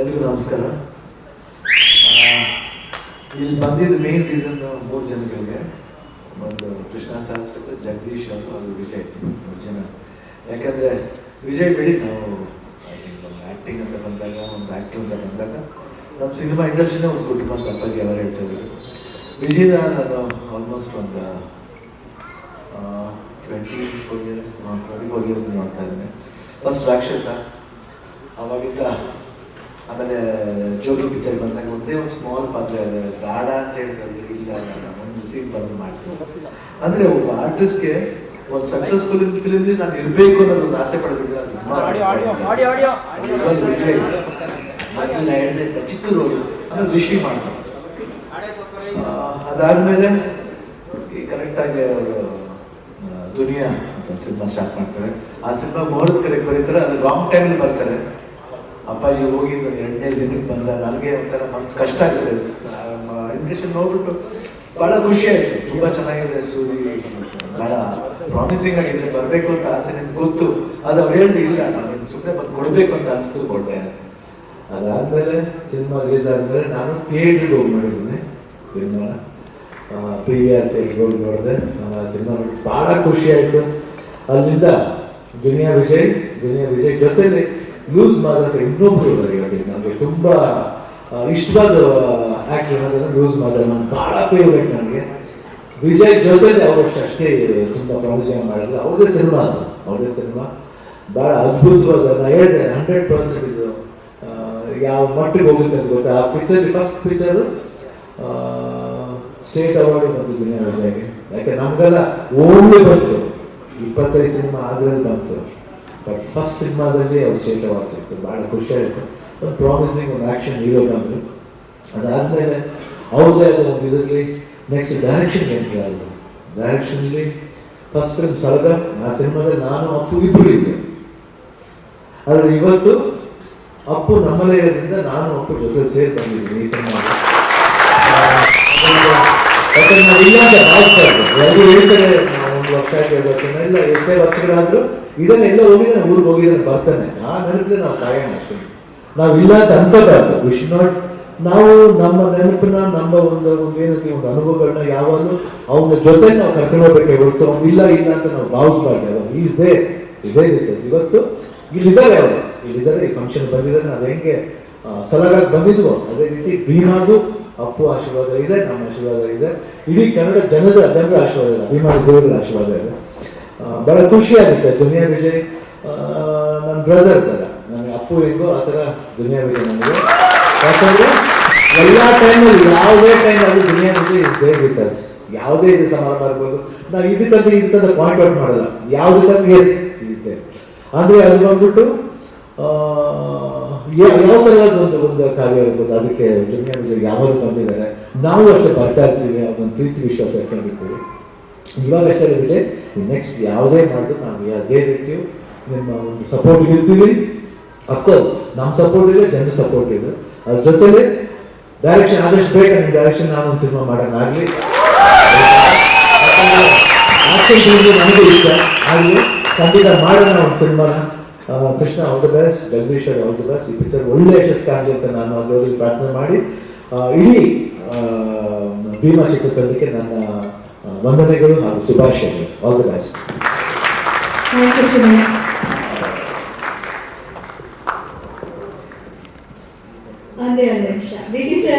ಎಲ್ರಿಗೂ ನಮಸ್ಕಾರ. ಇಲ್ಲಿ ಬಂದಿದ್ದ ಮೇನ್ ರೀಸನ್ ಮೂರು ಜನಗಳಿಗೆ. ಒಂದು ಕೃಷ್ಣ ಸರ್ ಜಗದೀಶ್ ಅವರು ಅದು ವಿಜಯ್ ಮೂರು ಜನ. ಯಾಕಂದರೆ ವಿಜಯ್ ಬಿಡಿ, ನಾವು ಆ್ಯಕ್ಟಿಂಗ್ ಅಂತ ಬಂದಾಗ, ಒಂದು ಆ್ಯಕ್ಟರ್ ಅಂತ ಬಂದಾಗ, ನಮ್ಮ ಸಿನಿಮಾ ಇಂಡಸ್ಟ್ರಿನೇ ಒಂದು ಕುಟುಂಬ ಅಂತ ಅಪ್ಪಾಜಿ ಅವರು ಹೇಳ್ತಿದ್ರು. ವಿಜಯ್ ನಾನು ಆಲ್ಮೋಸ್ಟ್ ಒಂದು twenty four year twenty four years ನೋಡ್ತಾ ಇದ್ದೇನೆ. ಫಸ್ಟ್ ರಾಕ್ಷಸ. ಅವಾಗಿಂದ ಆಮೇಲೆ ಜೋಗಿ ಪಿಕ್ಚರ್ ಬಂದಾಗ ಒಂದೇ ಒಂದು ಸ್ಮಾಲ್ ಪಾತ್ರ ಇದೆ ಬೇಡ ಅಂತ ಹೇಳಿದ್ರೆ ಇಲ್ಲ ಒಂದು ಸೀನ್ ಬಂದು ಮಾಡ್ತೀವಿ. ಆದರೆ ಒಬ್ಬ ಆರ್ಟಿಸ್ಟ್ಗೆ ಒಂದು ಸಕ್ಸಸ್ಫುಲ್ ಫಿಲಿಮ್ಲಿ ನಾನು ಇರಬೇಕು ಅನ್ನೋದು ಒಂದು ಆಸೆ ಪಡೆದಿದ್ದೀನಿ ವಿಜಯ್ ಮೊದಲು ನಾ ಹೇಳಿದೆ ಚಿಕ್ಕ ರೋಲ್ ಆಮೇಲೆ ರಿಷಿ ಮಾಡ್ತಾರೆ. ಅದಾದ್ಮೇಲೆ ಈ ಕರೆಕ್ಟಾಗಿ ಅವರು ದುನಿಯಾ ಅಂತ ಸಿನಿಮಾ ಸ್ಟಾರ್ಟ್ ಮಾಡ್ತಾರೆ. ಆ ಸಿನಿಮಾ ಮುಹೂರ್ತ ಕರೆಕ್ಟ್ ಬರೀತಾರೆ. ಅದು ರಾಂಗ್ ಟೈಮಲ್ಲಿ ಬರ್ತಾರೆ. ಅಪ್ಪಾಜಿ ಹೋಗಿದ್ದು ಎರಡನೇ ದಿನಕ್ಕೆ ಬಂದ. ನನಗೆ ಒಂಥರ ಮನಸ್ಸು ಕಷ್ಟ ಆಗುತ್ತೆ ಇನ್ವಿಟೇಷನ್ ನೋಡ್ಬಿಟ್ಟು ಭಾಳ ಖುಷಿ ಆಯಿತು. ತುಂಬ ಚೆನ್ನಾಗಿದೆ ಸೂರಿ ಭಾಳ ಪ್ರಾಮಿಸಿಂಗ್ ಆಗಿದೆ. ಬರಬೇಕು ಅಂತ ಆಸೆ ನಿಮ್ಗೆ ಗೊತ್ತು. ಅದು ಅವ್ರು ಹೇಳಿದ್ರು ಇಲ್ಲ. ನಾನು ಸುಮ್ಮನೆ ಬಂದು ಕೊಡಬೇಕು ಅಂತ ಅನಿಸ್ತು ಕೊಟ್ಟೆ. ಅದಾದಮೇಲೆ ಸಿನಿಮಾ ರಿಲೀಸ್ ಆದಮೇಲೆ ನಾನು ಥಿಯೇಟ್ರಿಗೆ ಹೋಗಿ ಮಾಡಿದ್ದೀನಿ ಸಿನಿಮಾ ಪಿ ವಿ ಆರ್ ಥಿಯೇಟ್ರಿಗೆ ಹೋಗಿ ನೋಡಿದೆ. ಆ ಸಿನಿಮಾ ಭಾಳ ಖುಷಿ ಆಯಿತು. ಅಲ್ಲಿಂದ ದುನಿಯಾ ವಿಜಯ್ ದುನಿಯಾ ವಿಜಯ್ ಜೊತೆಲಿ ಲೂಸ್ ಮಾದಂತ ಇನ್ನೊಬ್ರು ಹೇಳ್ತೀನಿ. ನನಗೆ ತುಂಬ ಇಷ್ಟವಾದ ಆ್ಯಕ್ಟರ್ ಅಂದರೆ ಲೂಸ್ ಮಾದರ್ ನಾನು ಭಾಳ ಫೇವ್ರೇಟ್ ನನಗೆ. ವಿಜಯ್ ಜೊತೆ ಅವರಷ್ಟು ಅಷ್ಟೇ ತುಂಬ ಪ್ರಾಮಿಸಿಂಗ್ ಮಾಡಿದ್ರು. ಅವ್ರದೇ ಸಿನಿಮಾ ಅದು. ಅವ್ರದೇ ಸಿನಿಮಾ ಭಾಳ ಅದ್ಭುತವಾದ ನಾನು ಹೇಳಿದೆ ಹಂಡ್ರೆಡ್ ಪರ್ಸೆಂಟ್ ಇದು. ಯಾವ ಮಟ್ಟಿಗೆ ಹೋಗುತ್ತೆ ಅಂತ ಗೊತ್ತಾ? ಆ picture first picture state award ಬಂತು ದಿನ ವಿಜಯ್ಗೆ ಯಾಕೆ ನಮಗೆಲ್ಲ ಓನ್ಲಿ ಬಂತು. ಇಪ್ಪತ್ತೈದು ಸಿನಿಮಾ ಆದ್ರಲ್ಲಿ ಬಂತು. ಬಟ್ ಫಸ್ಟ್ ಸಿನಿಮಾದಲ್ಲಿ ಅವ್ರು ಸ್ಟೇಟ್ ಅವಾರ್ಡ್ ಸಿಕ್ತು ಭಾಳ ಖುಷಿ ಆಯಿತು ಒಂದು ಪ್ರಾಮಿಸಿಂಗ್ ಒಂದು ಆ್ಯಕ್ಷನ್ ಹೀರೋ ಬಂದರು ಅದಾದಮೇಲೆ ಅವ್ರದ್ದೇ ಆದ ಒಂದು ಇದರಲ್ಲಿ ನೆಕ್ಸ್ಟ್ ಡೈರೆಕ್ಷನ್ ಎಂಟ್ರಿ ಹೇಳಿದ್ರು ಡೈರೆಕ್ಷನಲ್ಲಿ ಫಸ್ಟ್ ಫಿಲ್ಮ್ ಸಳಗ ಆ ಸಿನಿಮಾದಲ್ಲಿ ನಾನು ಅಪ್ಪು ಇಬ್ಬರು ಇದ್ದೆ. ಆದರೆ ಇವತ್ತು ಅಪ್ಪು ನಮ್ಮಲ್ಲೇ ಇರೋದ್ರಿಂದ ನಾನು ಅಪ್ಪು ಜೊತೆ ಸೇರಿ ಬಂದಿದ್ದೀನಿ ಈ ಸಿನಿಮಾ ಯಾಕಂದ್ರೆ ನಾವು ಇಲ್ಲ ಅಂತ ಭಾವಿಸ್ತಾ ಎಲ್ಲರೂ ಹೇಳ್ತಾರೆ ವರ್ಷ ಆಯ್ತು ಎಲ್ಲ ಎಷ್ಟೇ ವರ್ಷಗಳಾದ್ರೂ ಇದನ್ನೆಲ್ಲ ಹೋಗಿದ್ದಾನೆ ಊರಿಗೆ ಹೋಗಿದ್ದಾನೆ ಬರ್ತಾನೆ. ಆ ನೆನಪಿನ ನಾವು ಕಾಯ ಮಾಡ್ತೀವಿ ನಾವು ಇಲ್ಲ ಅಂತ ಅನ್ಕೋಬಾರ್ದು. ವಿ ಶುಡ್ ನಾಟ್ ನಾವು ನಮ್ಮ ನೆನಪನ್ನ, ನಮ್ಮ ಒಂದು ಒಂದು ಏನಂತ ಒಂದು ಅನುಭವಗಳನ್ನ ಯಾವಾಗಲೂ ಅವನ ಜೊತೆ ನಾವು ಕರ್ಕೊಂಡು ಹೋಗ್ಬೇಕೆ ಹೊರತು ಅವ್ನು ಇಲ್ಲ ಇಲ್ಲ ಅಂತ ನಾವು ಭಾವಿಸ್ಬಾರ್ದು ಅವನು ಈಸ್ ದೇ ಇದೇ ಇರ್ತದೆ ಇವತ್ತು ಇಲ್ಲಿದ್ದಾರೆ ಅವರು. ಇಲ್ಲಿದ್ದಾರೆ ಈ ಫಂಕ್ಷನ್ ಬಂದಿದ್ದಾರೆ. ನಾವು ಹೆಂಗೆ ಸಲಗಾಗಿ ಬಂದಿದ್ವು, ಅದೇ ರೀತಿ ಭೀಮಾಗೂ ಅಪ್ಪು ಆಶೀರ್ವಾದ ಇದೆ ನಮ್ಮ ಆಶೀರ್ವಾದ ಇದೆ. ಇಡೀ ಕನ್ನಡ ಜನದ ಜನರ ಆಶೀರ್ವಾದ ಇದೆ ಅಭಿಮಾನಿ ದೇವರ ಆಶೀರ್ವಾದ ಇದೆ. ಆ, ಬಹಳ ಖುಷಿ ಆಗುತ್ತೆ ದುನಿಯಾ ವಿಜಯ್ ನನ್ನ ಬ್ರದರ್ ಥರ ನನಗೆ ಅಪ್ಪು ಹೆಂಗೋ ಆ ಥರ ದುನಿಯಾ ವಿಜಯ್ ನನಗೆ. ಯಾಕಂದ್ರೆ ಎಲ್ಲ ಟೈಮಲ್ಲಿ ಯಾವುದೇ ಟೈಮಲ್ಲಿ Duniya Vijay is there with us ಯಾವುದೇ ಇದು ಸಮಾರಂಭ ಇರ್ಬೋದು ನಾವು ಇದಕ್ಕಂತ ಇದಕ್ಕಂತ ಪಾಯಿಂಟ್ ಔಟ್ ಮಾಡಲ್ಲ. ಯಾವುದಕ್ಕಂತ ಎಸ್ ಇಸ್ ದೇರ್ ಅಂದರೆ ಅದು ಬಂದ್ಬಿಟ್ಟು ಯಾವ ಥರದ ಒಂದು ಒಂದು ಕಾರ್ಯ ಇರ್ಬೋದು. ಅದಕ್ಕೆ ದುನಿಯಾ ಯಾವಾಗಲೂ ಯಾವಾಗ ಬಂದಿದ್ದಾರೆ. ನಾವು ಅಷ್ಟೇ ಬರ್ತಾ ಇರ್ತೀವಿ. ಅದೊಂದು ಪ್ರೀತಿ ವಿಶ್ವಾಸ ಇಟ್ಕೊಂಡಿರ್ತೀವಿ. ಇವಾಗ ಅಷ್ಟೇ ಇರುತ್ತೆ ನೆಕ್ಸ್ಟ್ ಯಾವುದೇ ಮಾಡಿದ್ರು ನಾವು ಅದೇ ರೀತಿಯು ನಿಮ್ಮ ಒಂದು ಸಪೋರ್ಟ್ ಇರ್ತೀವಿ. ಅಫ್ಕೋರ್ಸ್ ನಮ್ಮ ಸಪೋರ್ಟ್ ಇದೆ, ಜನರ ಸಪೋರ್ಟ್ ಇದೆ. ಅದ್ರ ಜೊತೆಲಿ ಡೈರೆಕ್ಷನ್ ಆದಷ್ಟು ಬೇಗ ನಿಮ್ಮ ಡೈರೆಕ್ಷನ್ ನಾನು ಒಂದು ಸಿನಿಮಾ ಮಾಡೋಕ್ಕಾಗಲಿ ಆಕ್ಷನ್ ನನಗೂ ಇಷ್ಟ. ಆಗಲಿ ಖಂಡಿತ ಮಾಡೋಣ ಒಂದು ಸಿನಿಮಾನ Krishna all the best Jagadish all the best ಈ ಪಿಕ್ಚರ್ ಒಳ್ಳೆ ಯಶಸ್ಸು ಕಾಣಲಿ ಅಂತ ನಾನು ಅದರಲ್ಲಿ ಪ್ರಾರ್ಥನೆ ಮಾಡಿ. ಇಡೀ ಭೀಮಾ ಚಿತ್ರತಂಡಕ್ಕೆ ನನ್ನ ವಂದನೆಗಳು ಹಾಗೂ ಶುಭಾಶಯಗಳು. All the best